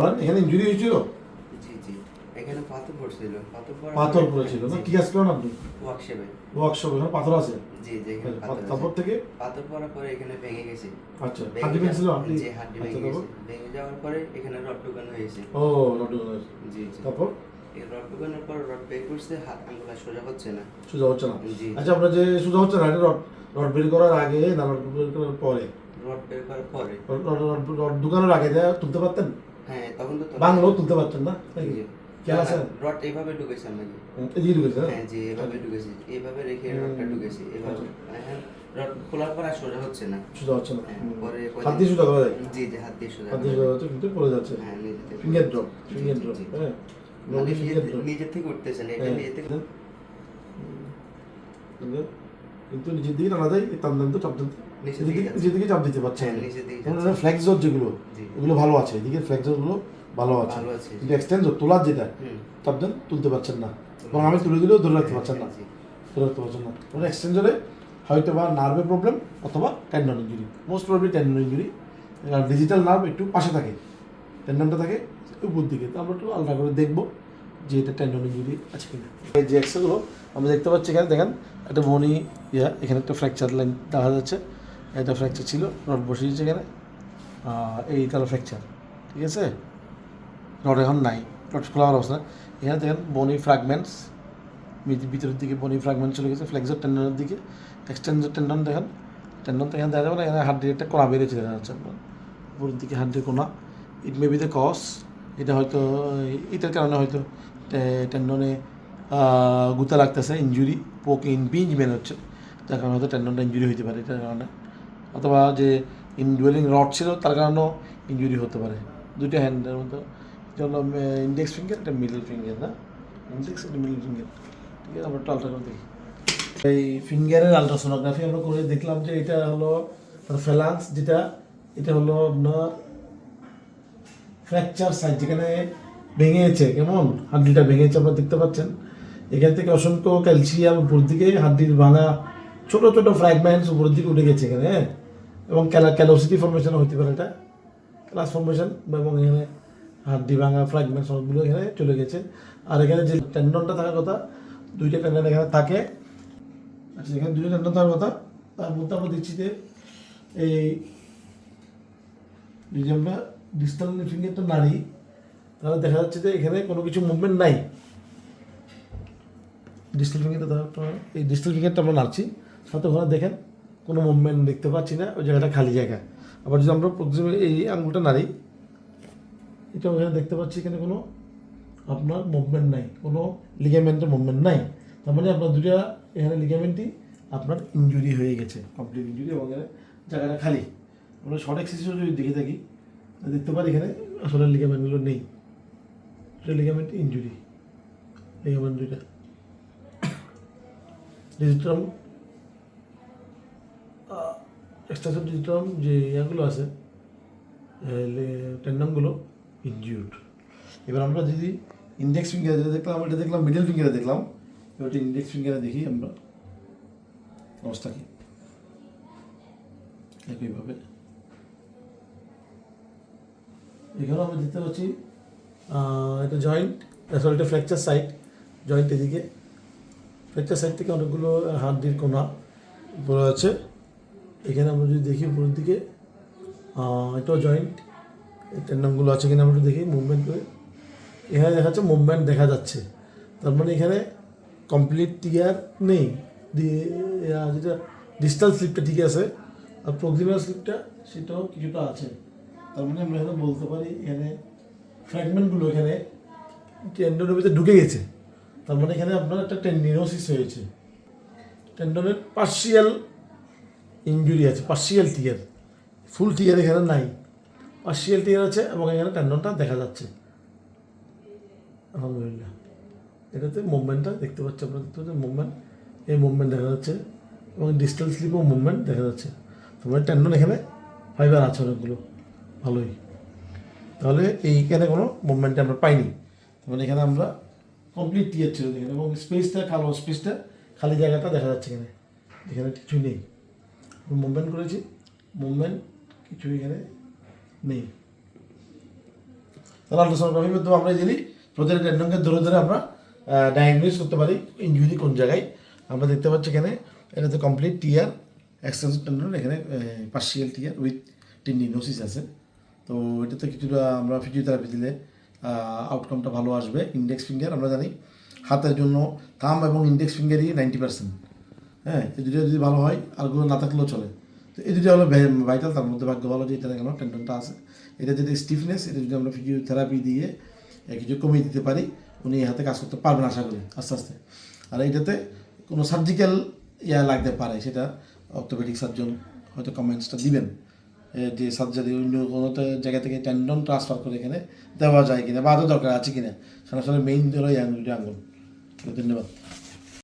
এখানে ইঞ্জুরি হয়েছিল? জি জি। এখানে পাথর পড়ছিল। পাথর পড়ার পাথর পরে- পড়েছিল না? কি আপনি? ওয়ার্কশপে ওয়ার্কশপ এখানে পাথর আছে? জি জি এখানে তারপর থেকে? পাথর পড়ার পরে এখানে ভেঙে গেছে। আচ্ছা হাড্ডি ভেঙেছিল যাওয়ার- জি হাড্ডি আচ্ছা, ভেঙে গেছে। ভেঙে যাওয়ার পরে এখানে রড ঢুকানো হয়েছে। ও রড জি জি। তারপর? এই রড ঢুকানোর পর রড বের করছে হাত আঙ্গুলা সোজা হচ্ছে না। সোজা হচ্ছে না। জি। আচ্ছা আপনার যে সোজা হচ্ছে না রড রড বের করার আগে না রড বের করার পরে? রড বের করার পরে। রড- দোকানের আগে যা তুলতে পারতেন? তখন তো তোলা- বাংলো তুলতে পারতেন না? আছে রড এইভাবে ঢুকেছে ঢুকেছে হ্যাঁ। জি এভাবে ঢুকেছে এইভাবে রেখে হুম। রডটা ঢুকেছে এভাবে। হ্যাঁ রড খোলার পর আর সোজা হচ্ছে না। সোজা হচ্ছে না। হ্যাঁ, হুম। পরে হাত দিয়ে সোজা করা যায়? জি জি হাত দিয়ে সোজা হাত দিয়ে সোজা হচ্ছে কিন্তু পড়ে যাচ্ছে। হ্যাঁ নিজে থেকে ফিঙ্গার ড্রপ ফিঙ্গার ড্রপ হ্যাঁ। মানে নিজে- থেকে উঠতেছে না এটা হ্যাঁ। নিজে থেকে কিন্তু- নিজের দিকে টানা যায় টান দেন তো চাপ দেন তো। নিচের নিজের দিকে চাপ দিতে পারছে হ্যাঁ, যাচ্ছে। ফ্লেক্সর যেগুলো। এগুলো ভালো আছে এদিকে ফ্লেক্সরগুলো ভালো আছে। কিন্তু এক্সটেন্সর তোলার যেটা। চাপ দেন তুলতে পারছেন না এবং আমি তুলে দিলেও ধরে রাখতে পারছেন না। ধরে রাখতে পারছেন না মানে এক্সটেন্সরে হয়তো বা নার্ভের প্রবলেম অথবা tendon injury most probably tendon injury digital nerve একটু পাশে থাকে টেন্ডনটা থাকে উপর দিকে তো আমরা একটু আলাদা করে দেখব যে এটা টেন্ডন ইঞ্জুরি আছে কিনা। এই যে এক্সরেগুলো আমরা দেখতে পাচ্ছি এখানে, দেখেন, একটা বনি, ইয়া, এখানে একটা ফ্র্যাকচার লাইন দেখা যাচ্ছে। এটা ফ্র্যাকচার ছিল রড বসিয়েছে এখানে। এই তার ফ্র্যাকচার ঠিক আছে? রড এখন নাই রড খোলার অবস্থা এখানে দেখেন, বনি ফ্র্যাগমেন্টস ভিতরের দিকে বনি ফ্র্যাগমেন্ট চলে গেছে ফ্লেক্সর টেন্ডনের দিকে। এক্সটেন্সর টেন্ডন দেখেন টেন্ডন তো এখানে দেখা যাবে না, এখানে হাড্ডির একটা কোনা বেরিয়েছে, দেখা যাচ্ছে উপরের দিকে হাড্ডির কোনা ইট মে বি দ্য কস এটা হয়তো, এটার কারণে হয়তো টেন্ডনে গুতা লাগতেছে ইঞ্জুরি পোক ইনপিঞ্জমেন্ট হচ্ছে। যার কারণে হয়তো টেন্ডনটা ইঞ্জুরি হতে পারে, এটার কারণে। অথবা যে ইনডুয়েলিং রড ছিল, তার কারণেও ইঞ্জুরি হতে পারে। দুইটা হ্যান্ডের মতো এটা হলো ইন্ডেক্স ফিঙ্গার এটা মিডল ফিঙ্গার না? ইন্ডেক্স এটা মিডল ফিঙ্গার ঠিক আছে, আমরা একটু আলট্রা দেখি। এই ফিঙ্গারের আলট্রাসোনোগ্রাফি আমরা করে দেখলাম যে এটা হলো ফেলান্স যেটা, এটা হলো আপনার ফ্র্যাকচার সাইজ যেখানে ভেঙেছে, কেমন? হাড্ডিটা ভেঙেছে, আপনারা দেখতে পাচ্ছেন। এখান থেকে অসংখ্য ক্যালসিয়াম উপর দিকে হাড্ডির ভাঙা ছোট ছোট ফ্র্যাগমেন্টস উপরের দিকে উঠে গেছে এখানে হ্যাঁ? এবং ক্যালোসিটি ফর্মেশন হতে পারে এটা। ক্লাস ফর্মেশন এবং এখানে হাড্ডি ভাঙা ফ্র্যাগমেন্ট সবগুলো এখানে চলে গেছে। আর এখানে যে টেন্ডনটা থাকার কথা, দুইটা টেন্ডন এখানে থাকে। আচ্ছা এখানে দুইটা টেন্ডন থাকার কথা, তার মধ্যে আমরা দেখছি যে এই যদি আমরা ডিজিটাল ফিঙ্গারটা নাড়ি তাহলে দেখা যাচ্ছে যে এখানে কোনো কিছু মুভমেন্ট নাই। ডিজিটাল ফিঙ্গারটা এই ডিজিটাল ফিঙ্গারটা আমরা নাড়ছি। সাথে ওখানে দেখেন, কোনো মুভমেন্ট দেখতে পাচ্ছি না, ওই জায়গাটা খালি জায়গা। আবার যদি আমরা এই আঙুলটা নাড়ি, এটা ওখানে দেখতে পাচ্ছি এখানে কোনো আপনার মুভমেন্ট নাই, কোনো লিগামেন্টের মুভমেন্ট নাই। তার মানে আপনার দুটা এখানে লিগামেন্টই আপনার ইঞ্জুরি হয়ে গেছে কমপ্লিট ইঞ্জুরি এবং এখানে জায়গাটা খালি। আমরা শর্ট এক্সারসাইজও যদি দেখে থাকি, দেখতে পারি এখানে আসলে লিগামেন্টগুলো নেই। লিগামেন্ট ইঞ্জুরি লিগামেন্ট দুইটা। ডিজিটাল এক্সট্রাসেপ ডিজিটাল যে ইয়াগুলো আছে টেন্ডনগুলো ইনজিউড এবার আমরা যদি ইন্ডেক্স ফিঙ্গারে যেটা দেখলাম এটা দেখলাম মিডল ফিঙ্গারে দেখলাম এবার ইন্ডেক্স ফিঙ্গারে দেখি আমরা। অবস্থা কি? একইভাবে। এখানেও আমরা দেখতে আহ, এটা জয়েন্ট আসলে এটা ফ্র্যাকচার সাইট জয়েন্ট এদিকে। ফ্র্যাকচার সাইট থেকে অনেকগুলো হাড্ডির কোনা উপরে আছে। এখানে আমরা যদি দেখি উপরের দিকে এটাও জয়েন্ট এই টেন্ডনগুলো আছে কিনা আমরা দেখি মুভমেন্ট করে। এখানে দেখা যাচ্ছে মুভমেন্ট দেখা যাচ্ছে। তার মানে এখানে কমপ্লিট টিয়ার নেই। যেটা ডিস্টাল স্লিপটা ঠিক আছে, আর প্রক্সিমাল স্লিপটা সেটাও কিছুটা আছে। তার মানে আমরা এখানে বলতে পারি এখানে ফ্র্যাগমেন্টগুলো এখানে টেন্ডনের ভিতরে ঢুকে গেছে। তার মানে এখানে আপনার একটা টেন্ডিনোসিস হয়েছে। টেন্ডনের পার্সিয়াল ইঞ্জুরি আছে পার্সিয়াল টিয়ার ফুল টিয়ার এখানে নাই। পার্সিয়াল টিয়ার আছে এবং এখানে টেন্ডনটা দেখা যাচ্ছে। আলহামদুলিল্লাহ। এটাতে মুভমেন্টটা দেখতে পাচ্ছি আপনারা, দেখতে পাচ্ছেন মুভমেন্ট এই মুভমেন্ট দেখা যাচ্ছে এবং ডিজিটাল স্লিপও মুভমেন্ট দেখা যাচ্ছে। তোমার টেন্ডন এখানে ফাইবার আছে অনেকগুলো। ভালোই। তাহলে এইখানে কোনো মুভমেন্ট আমরা পাইনি। তাহলে এখানে আমরা কমপ্লিট টিয়ার ছিল এখানে এবং স্পেসটা কালো স্পেসটা খালি জায়গাটা দেখা যাচ্ছে এখানে। এখানে কিছুই নেই। মুভমেন্ট করেছি। মুভমেন্ট কিছু এখানে নেই। তাহলে আলট্রাসোনোগ্রাফির মাধ্যমে আমরা যদি প্রতিটা টেন্ডনকে ধরে ধরে আমরা ডায়াগনোস করতে পারি ইঞ্জুরি কোন জায়গায়। আমরা দেখতে পাচ্ছি এখানে এটাতে কমপ্লিট টিয়ার এক্সটেন্সিভ টেন্ডন এখানে পার্সিয়াল টিয়ার উইথ টিন্ডিনোসিস আছে। তো এটাতে কিছুটা আমরা ফিজিওথেরাপি দিলে আউটকামটা ভালো আসবে ইন্ডেক্স ফিঙ্গার আমরা জানি, হাতের জন্য থাম এবং ইন্ডেক্স ফিঙ্গারই নাইনটি পার্সেন্ট হ্যাঁ এই দুটো যদি ভালো হয় আরগুলো না থাকলেও চলে। তো এই দুটো হলো ভাইটাল তার মধ্যে ভাগ্য ভালো যে এটা কেন টেন্ডনটা আছে। এটা যদি স্টিফনেস এটা যদি আমরা ফিজিওথেরাপি দিয়ে কিছু কমিয়ে দিতে পারি, উনি এই হাতে কাজ করতে পারবেন আশা করি, আস্তে আস্তে। আর এইটাতে কোনো সার্জিক্যাল ইয়া লাগতে পারে, সেটা অর্থোপেডিক সার্জন হয়তো কমেন্টসটা দিবেন। যে সার্জারি অন্য কোনো জায়গা থেকে টেন্ডন ট্রান্সফার করে এখানে দেওয়া যায় কিনা, বা আরও দরকার আছে কিনা? কারণ আসলে মেইন ধরো আঙুল ধন্যবাদ।